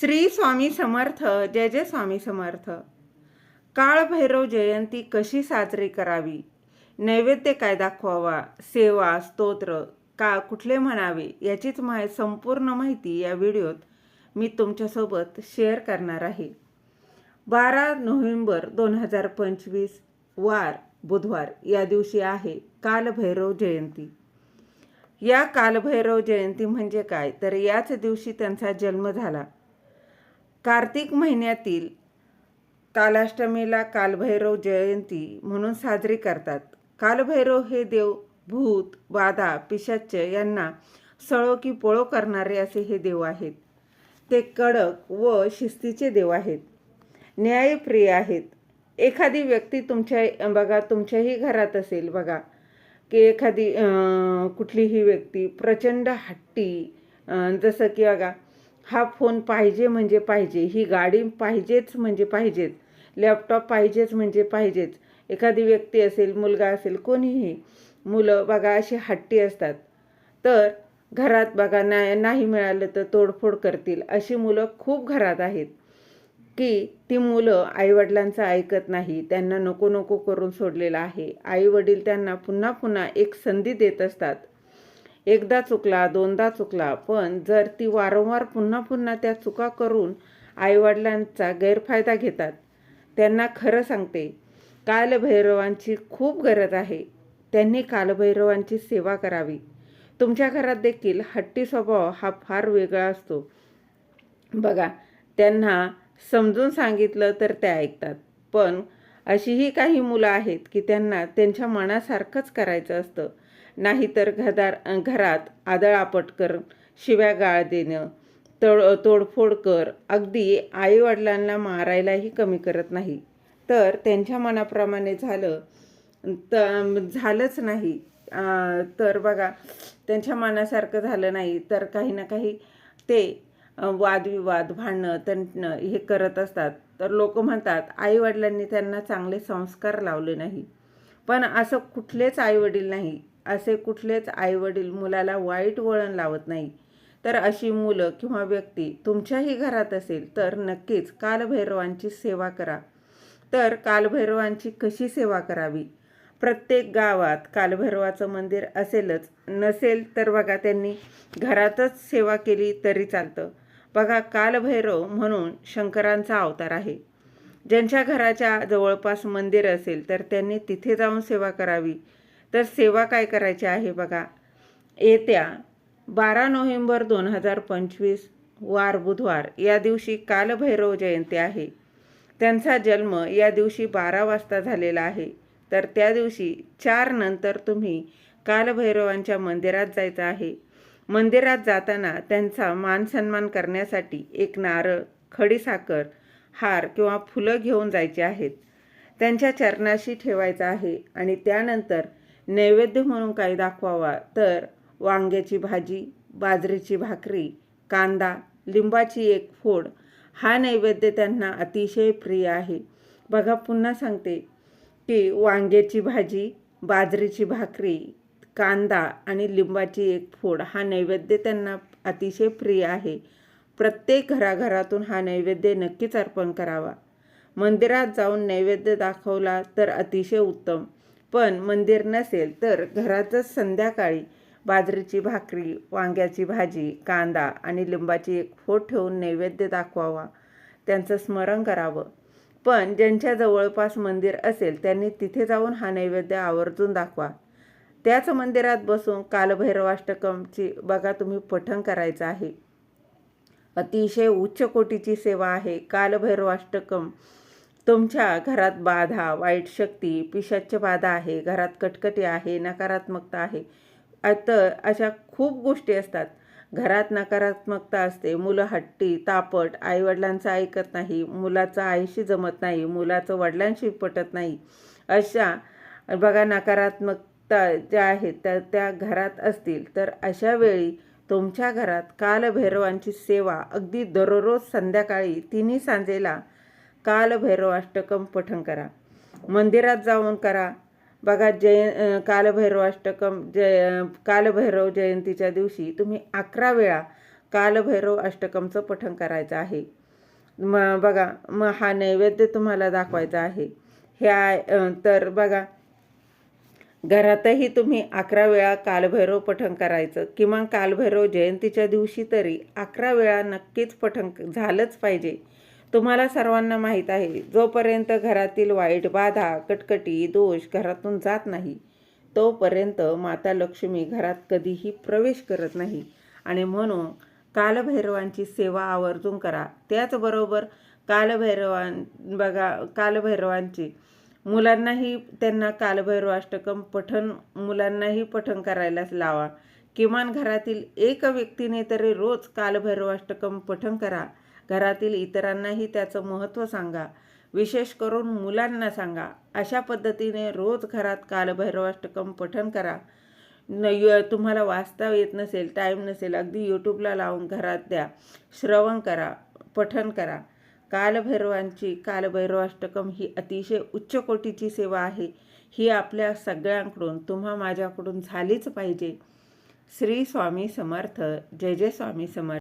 श्री स्वामी समर्थ जय जय स्वामी समर्थ. काळभैरव जयंती कशी साजरी करावी? नैवेद्य काय दाखवावा? सेवा स्तोत्र का कुठले म्हणावे? याचीच माहि संपूर्ण माहिती या व्हिडिओत मी तुमच्यासोबत शेअर करणार आहे. बारा नोव्हेंबर दोन हजार पंचवीस वार बुधवार या दिवशी आहे कालभैरव जयंती. या कालभैरव जयंती म्हणजे काय? तर याच दिवशी त्यांचा जन्म झाला. कार्तिक महिन्यातील कालाष्टमीला कालभैरव जयंती म्हणून साजरी करतात. कालभैरव हे देव भूत बाधा पिशाच्च यांना सळो की पोळो करणारे असे हे देव आहेत. ते कडक व शिस्तीचे देव आहेत. न्यायप्रिय आहेत. एखादी व्यक्ती तुमच्या बघा तुमच्याही घरात असेल बघा की एखादी कुठलीही व्यक्ती प्रचंड हट्टी जसं की बघा हा फोन पाहिजे म्हणजे पाहिजे ही गाडी पाहिजेच म्हणजे पाहिजेच लॅपटॉप पाहिजेच म्हणजे पाहिजेच एखादी व्यक्ती असेल मुलगा असेल कोणीही मुलं बघा अशी हट्टी असतात. तर घरात बघा ना नाही मिळालं तर तोडफोड करतील अशी मुलं खूप घरात आहेत. की ती मुलं आईवडिलांचं ऐकत नाही त्यांना नको नको करून सोडलेलं आहे. आईवडील त्यांना पुन्हा पुन्हा एक संधी देत असतात. एकदा चुकला दोनदा चुकला पण जर ती वारंवार पुन्हा पुन्हा त्या चुका करून आईवडिलांचा गैरफायदा घेतात. त्यांना खरं सांगते कालभैरवांची खूप गरज आहे. त्यांनी कालभैरवांची सेवा करावी. तुमच्या घरात देखील हट्टी स्वभाव हा फार वेगळा असतो. बघा त्यांना समजून सांगितलं तर ते ऐकतात. पण अशीही काही मुलं आहेत की त्यांना त्यांच्या मनासारखंच करायचं असतं. नाहीतर घदार घरात आदळापट कर शिव्या गाळ देणं तोड तोडफोड कर. अगदी आईवडिलांना मारायलाही कमी करत नाही. तर त्यांच्या मनाप्रमाणे झालं तर झालंच नाही. तर बघा त्यांच्या मनासारखं झालं नाही. तर काही ना काही ते वादविवाद भांडणं तंटणं हे करत असतात. तर लोक म्हणतात आईवडिलांनी त्यांना चांगले संस्कार लावले नाही. पण असं कुठलेच आईवडील नाही. असे कुठलेच आईवडील मुलाला वाईट वळण लावत नाही. तर अशी मुलं किंवा व्यक्ती तुमच्याही घरात असेल तर नक्कीच कालभैरवांची सेवा करा. तर कालभैरवांची कशी सेवा करावी? प्रत्येक गावात कालभैरवाचं मंदिर असेलच. नसेल तर बघा त्यांनी घरातच सेवा केली तरी चालतं. बघा कालभैरव म्हणून शंकरांचा अवतार आहे. ज्यांच्या घराच्या जवळपास मंदिर असेल तर त्यांनी तिथे जाऊन सेवा करावी. तर सेवा काय करायची आहे बघा. येत्या बारा नोव्हेंबर दोन हजार पंचवीस वार बुधवार या दिवशी कालभैरव जयंती आहे. त्यांचा जन्म या दिवशी बारा वाजता झालेला आहे. तर त्या दिवशी चार नंतर तुम्ही कालभैरवांच्या मंदिरात जायचं आहे. मंदिरात जाताना त्यांचा मान सन्मान करण्यासाठी एक नारळ खडीसाखर हार किंवा फुलं घेऊन जायची आहेत. त्यांच्या चरणाशी ठेवायचं आहे आणि त्यानंतर नैवेद्य म्हणून काही दाखवावा. तर वांग्याची भाजी बाजरीची भाकरी कांदा लिंबाची एक फोड हा नैवेद्य त्यांना अतिशय प्रिय आहे. बघा पुन्हा सांगते की वांग्याची भाजी बाजरीची भाकरी कांदा आणि लिंबाची एक फोड हा नैवेद्य त्यांना अतिशय प्रिय आहे. प्रत्येक घराघरातून हा नैवेद्य नक्कीच अर्पण करावा. मंदिरात जाऊन नैवेद्य दाखवला तर अतिशय उत्तम. पण मंदिर नसेल तर घरातच संध्याकाळी बाजरीची भाकरी वांग्याची भाजी कांदा आणि लिंबाची एक फोट ठेवून नैवेद्य दाखवावा. त्यांचं स्मरण करावं. पण ज्यांच्या जवळपास मंदिर असेल त्यांनी तिथे जाऊन हा नैवेद्य आवर्जून दाखवा. त्याच मंदिरात बसून कालभैरवाष्टकमची बघा तुम्ही पठण करायचं आहे. अतिशय उच्च कोटीची सेवा आहे. कालभैरवाष्टकम तुमच्या घरात बाधा वाईट शक्ती पिशाच्य बाधा आहे घरात कटकटी आहे नकारात्मकता आहे. तर अशा खूप गोष्टी असतात. घरात नकारात्मकता असते मुलं हट्टी तापट आईवडिलांचं ऐकत नाही मुलाचं आईशी जमत नाही मुलाचं वडिलांशी पटत नाही. अशा बघा नकारात्मकता ज्या आहेत त्या त्या घरात असतील तर अशा वेळी तुमच्या घरात कालभैरवांची सेवा अगदी दररोज संध्याकाळी तिन्ही सांजेला कालभैरवाष्टकम पठण करा. मंदिरात जाऊन करा. बघा जय कालभैरवाष्टकम जय कालभैरव जयंतीच्या दिवशी तुम्ही अकरा वेळा कालभैरव अष्टकमचं पठण करायचं आहे. मग बघा मग हा नैवेद्य तुम्हाला दाखवायचा आहे. ह्या तर बघा घरातही तुम्ही अकरा वेळा कालभैरव पठण करायचं. किमान कालभैरव जयंतीच्या दिवशी तरी अकरा वेळा नक्कीच पठण झालंच पाहिजे. तुम्हाला सर्वांना माहीत आहे जोपर्यंत घरातील वाईट बाधा कटकटी दोष घरातून जात नाही तोपर्यंत माता लक्ष्मी घरात कधीही प्रवेश करत नाही. आणि म्हणून कालभैरवांची सेवा आवर्जून करा. त्याचबरोबर कालभैरवां बघा कालभैरवांची मुलांनाही त्यांना कालभैरव अष्टकम पठण मुलांनाही पठण करायलाच लावा. किमान घरातील एक व्यक्तीने तरी रोज कालभैरव अष्टकम पठण करा. घरातील इतरांनाही त्याचं महत्त्व सांगा. विशेष करून मुलांना सांगा. अशा पद्धतीने रोज घरात कालभैरवाष्टकम पठन पठण करा. न य तुम्हाला वाचता येत नसेल टाईम नसेल अगदी यूट्यूबला लावून घरात द्या. श्रवण करा पठन करा. कालभैरवांची कालभैरवाष्टकम ही अतिशय उच्च कोटीची सेवा आहे. ही आपल्या सगळ्यांकडून तुम्हा माझ्याकडून झालीच पाहिजे. श्री स्वामी समर्थ. जय जय स्वामी समर्थ.